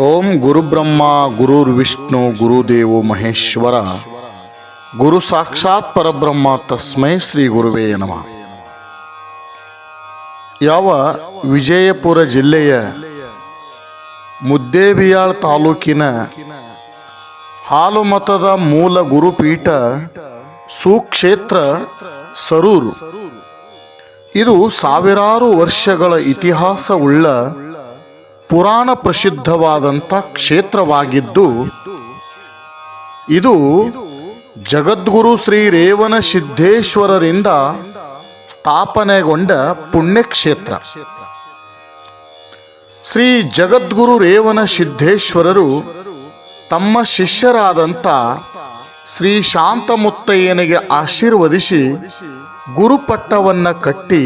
ಓಂ ಗುರುಬ್ರಹ್ಮ ಗುರುರ್ ವಿಷ್ಣು ಗುರುದೇವೋ ಮಹೇಶ್ವರ. ಗುರು ಸಾಕ್ಷಾತ್ ಪರಬ್ರಹ್ಮ ತಸ್ಮೈ ಶ್ರೀ ಗುರುವೇ ನಮಃ. ಯಾವ ವಿಜಯಪುರ ಜಿಲ್ಲೆಯ ಮುದ್ದೇಬಿಯಾಳ್ ತಾಲೂಕಿನ ಹಾಲುಮತದ ಮೂಲ ಗುರುಪೀಠ ಸುಕ್ಷೇತ್ರ ಸರೂರು. ಇದು ಸಾವಿರಾರು ವರ್ಷಗಳ ಇತಿಹಾಸವುಳ್ಳ ಪುರಾಣ ಪ್ರಸಿದ್ಧವಾದಂಥ ಕ್ಷೇತ್ರವಾಗಿದ್ದು, ಇದು ಜಗದ್ಗುರು ಶ್ರೀ ರೇವನ ಸಿದ್ದೇಶ್ವರರಿಂದ ಸ್ಥಾಪನೆಗೊಂಡ ಪುಣ್ಯಕ್ಷೇತ್ರ. ಶ್ರೀ ಜಗದ್ಗುರು ರೇವನ ಸಿದ್ದೇಶ್ವರರು ತಮ್ಮ ಶಿಷ್ಯರಾದಂಥ ಶ್ರೀ ಶಾಂತಮುತ್ತಯ್ಯನಿಗೆ ಆಶೀರ್ವದಿಸಿ ಗುರುಪಟ್ಟವನ್ನು ಕಟ್ಟಿ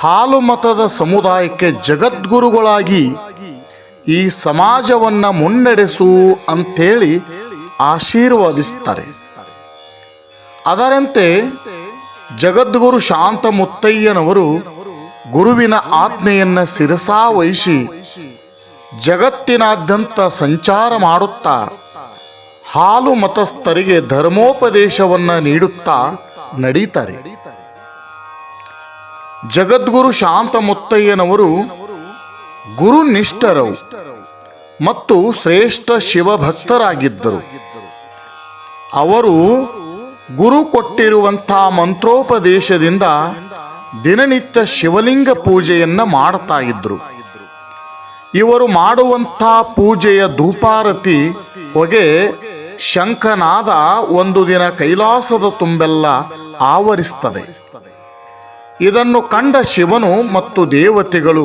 ಹಾಲು ಮತದ ಸಮುದಾಯಕ್ಕೆ ಜಗದ್ಗುರುಗಳಾಗಿ ಈ ಸಮಾಜವನ್ನ ಮುನ್ನಡೆಸು ಅಂತೇಳಿ ಆಶೀರ್ವದಿಸ್ತಾರೆ. ಅದರಂತೆ ಜಗದ್ಗುರು ಶಾಂತ ಮುತ್ತಯ್ಯನವರು ಗುರುವಿನ ಆಜ್ಞೆಯನ್ನು ಶಿರಸಾ ವಹಿಸಿ ಜಗತ್ತಿನಾದ್ಯಂತ ಸಂಚಾರ ಮಾಡುತ್ತಾ ಹಾಲು ಮತಸ್ಥರಿಗೆ ಧರ್ಮೋಪದೇಶವನ್ನು ನೀಡುತ್ತಾ ನಡೀತಾರೆ. ಜಗದ್ಗುರು ಶಾಂತ ಮುತ್ತಯ್ಯನವರು ಗುರುನಿಷ್ಠರು ಮತ್ತು ಶ್ರೇಷ್ಠ ಶಿವಭಕ್ತರಾಗಿದ್ದರು. ಅವರು ಗುರು ಕೊಟ್ಟಿರುವಂಥ ಮಂತ್ರೋಪದೇಶದಿಂದ ದಿನನಿತ್ಯ ಶಿವಲಿಂಗ ಪೂಜೆಯನ್ನು ಮಾಡ್ತಾ ಇದ್ದರು ಇವರು ಮಾಡುವಂಥ ಪೂಜೆಯ ಧೂಪಾರತಿ ಹೊಗೆ ಶಂಖನಾದ ಒಂದು ದಿನ ಕೈಲಾಸದ ತುಂಬೆಲ್ಲ ಆವರಿಸ್ತದೆ. ಇದನ್ನು ಕಂಡ ಶಿವನು ಮತ್ತು ದೇವತೆಗಳು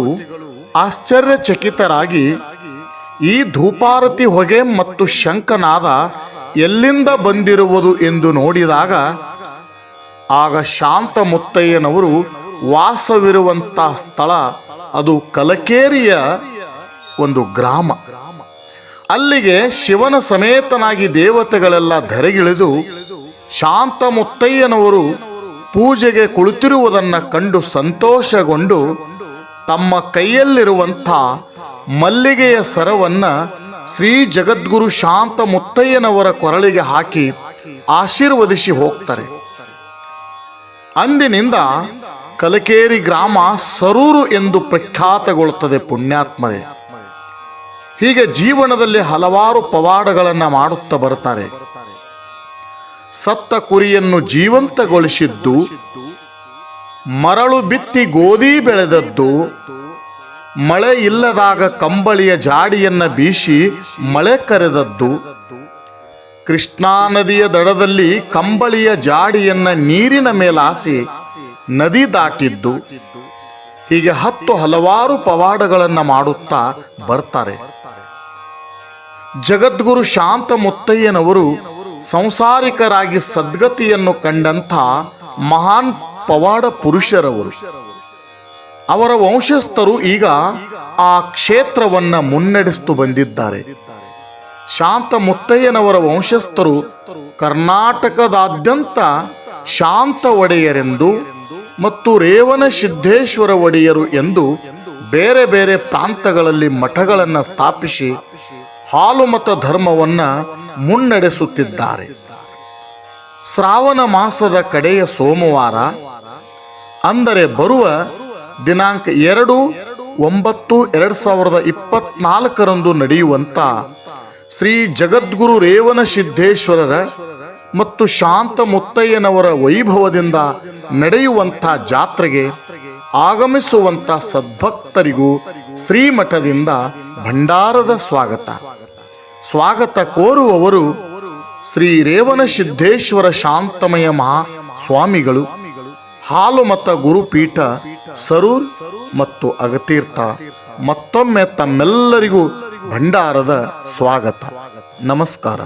ಆಶ್ಚರ್ಯಚಕಿತರಾಗಿ, ಈ ಧೂಪಾರತಿ ಹೊಗೆ ಮತ್ತು ಶಂಕನಾದ ಎಲ್ಲಿಂದ ಬಂದಿರುವುದು ಎಂದು ನೋಡಿದಾಗ, ಆಗ ಶಾಂತ ಮುತ್ತಯ್ಯನವರು ವಾಸವಿರುವಂಥ ಸ್ಥಳ ಅದು ಕಲಕೇರಿಯ ಒಂದು ಗ್ರಾಮ. ಅಲ್ಲಿಗೆ ಶಿವನ ಸಮೇತನಾಗಿ ದೇವತೆಗಳೆಲ್ಲ ಧರೆಗಿಳಿದು ಶಾಂತ ಮುತ್ತಯ್ಯನವರು ಪೂಜೆಗೆ ಕುಳಿತಿರುವುದನ್ನು ಕಂಡು ಸಂತೋಷಗೊಂಡು ತಮ್ಮ ಕೈಯಲ್ಲಿರುವಂಥ ಮಲ್ಲಿಗೆಯ ಸರವನ್ನ ಶ್ರೀ ಜಗದ್ಗುರು ಶಾಂತ ಮುತ್ತಯ್ಯನವರ ಕೊರಳಿಗೆ ಹಾಕಿ ಆಶೀರ್ವದಿಸಿ ಹೋಗ್ತಾರೆ. ಅಂದಿನಿಂದ ಕಲಕೇರಿ ಗ್ರಾಮ ಸರೂರು ಎಂದು ಪ್ರಖ್ಯಾತಗೊಳ್ಳುತ್ತದೆ ಪುಣ್ಯಾತ್ಮರೇ. ಹೀಗೆ ಜೀವನದಲ್ಲಿ ಹಲವಾರು ಪವಾಡಗಳನ್ನು ಮಾಡುತ್ತಾ ಬರ್ತಾರೆ ಸತ್ತ ಕುರಿಯನ್ನು ಜೀವಂತಗೊಳಿಸಿದ್ದು, ಮರಳು ಬಿತ್ತಿ ಗೋಧಿ ಬೆಳೆದದ್ದು, ಮಳೆ ಇಲ್ಲದಾಗ ಕಂಬಳಿಯ ಜಾಡಿಯನ್ನ ಬೀಸಿ ಮಳೆ ಕರೆದದ್ದು. ಕೃಷ್ಣಾ ನದಿಯ ದಡದಲ್ಲಿ ಕಂಬಳಿಯ ಜಾಡಿಯನ್ನ ನೀರಿನ ಮೇಲಾಸಿ ನದಿ ದಾಟಿದ್ದು. ಹೀಗೆ ಹತ್ತು ಹಲವಾರು ಪವಾಡಗಳನ್ನು ಮಾಡುತ್ತಾ ಬರ್ತಾರೆ. ಜಗದ್ಗುರು ಶಾಂತ ಮುತ್ತಯ್ಯನವರು ಸಂಸಾರಿಕರಾಗಿ ಸದ್ಗತಿಯನ್ನು ಕಂಡಂಥ ಮಹಾನ್ ಪವಾಡ ಪುರುಷರವರು. ಅವರ ವಂಶಸ್ಥರು ಈಗ ಆ ಕ್ಷೇತ್ರವನ್ನು ಮುನ್ನಡೆಸ್ತು ಬಂದಿದ್ದಾರೆ. ಶಾಂತ ಮುತ್ತಯ್ಯನವರ ವಂಶಸ್ಥರು ಕರ್ನಾಟಕದಾದ್ಯಂತ ಶಾಂತ ಒಡೆಯರೆಂದು ಮತ್ತು ರೇವನ ಸಿದ್ದೇಶ್ವರ ಒಡೆಯರು ಎಂದು ಬೇರೆ ಬೇರೆ ಪ್ರಾಂತಗಳಲ್ಲಿ ಮಠಗಳನ್ನು ಸ್ಥಾಪಿಸಿ ಹಾಲುಮತ ಧರ್ಮವನ್ನ ಮುನ್ನಡೆಸುತ್ತಿದ್ದಾರೆ. ಶ್ರಾವಣ ಮಾಸದ ಕಡೆಯ ಸೋಮವಾರ, ಅಂದರೆ ಬರುವ ದಿನಾಂಕ ಎರಡು, ಒಂಬತ್ತು, ಎರಡು ಸಾವಿರದ ಇಪ್ಪತ್ನಾಲ್ಕರಂದು ನಡೆಯುವಂತ ಶ್ರೀ ಜಗದ್ಗುರು ರೇವನ ಸಿದ್ದೇಶ್ವರರ ಮತ್ತು ಶಾಂತ ಮುತ್ತಯ್ಯನವರ ವೈಭವದಿಂದ ನಡೆಯುವಂಥ ಜಾತ್ರೆಗೆ ಆಗಮಿಸುವಂಥ ಸದ್ಭಕ್ತರಿಗೂ ಶ್ರೀಮಠದಿಂದ ಭಂಡಾರದ ಸ್ವಾಗತ. ಸ್ವಾಗತ ಕೋರುವವರು ಶ್ರೀ ರೇವನ ಸಿದ್ದೇಶ್ವರ ಶಾಂತಮಯ ಮಹಾ ಸ್ವಾಮಿಗಳು. ಹಾಲುಮತ ಗುರುಪೀಠ ಸರೂರ್ ಮತ್ತು ಅಗತೀರ್ಥ ಮತ್ತೊಮ್ಮೆ ತಮ್ಮೆಲ್ಲರಿಗೂ ಭಂಡಾರದ ಸ್ವಾಗತ. ನಮಸ್ಕಾರ.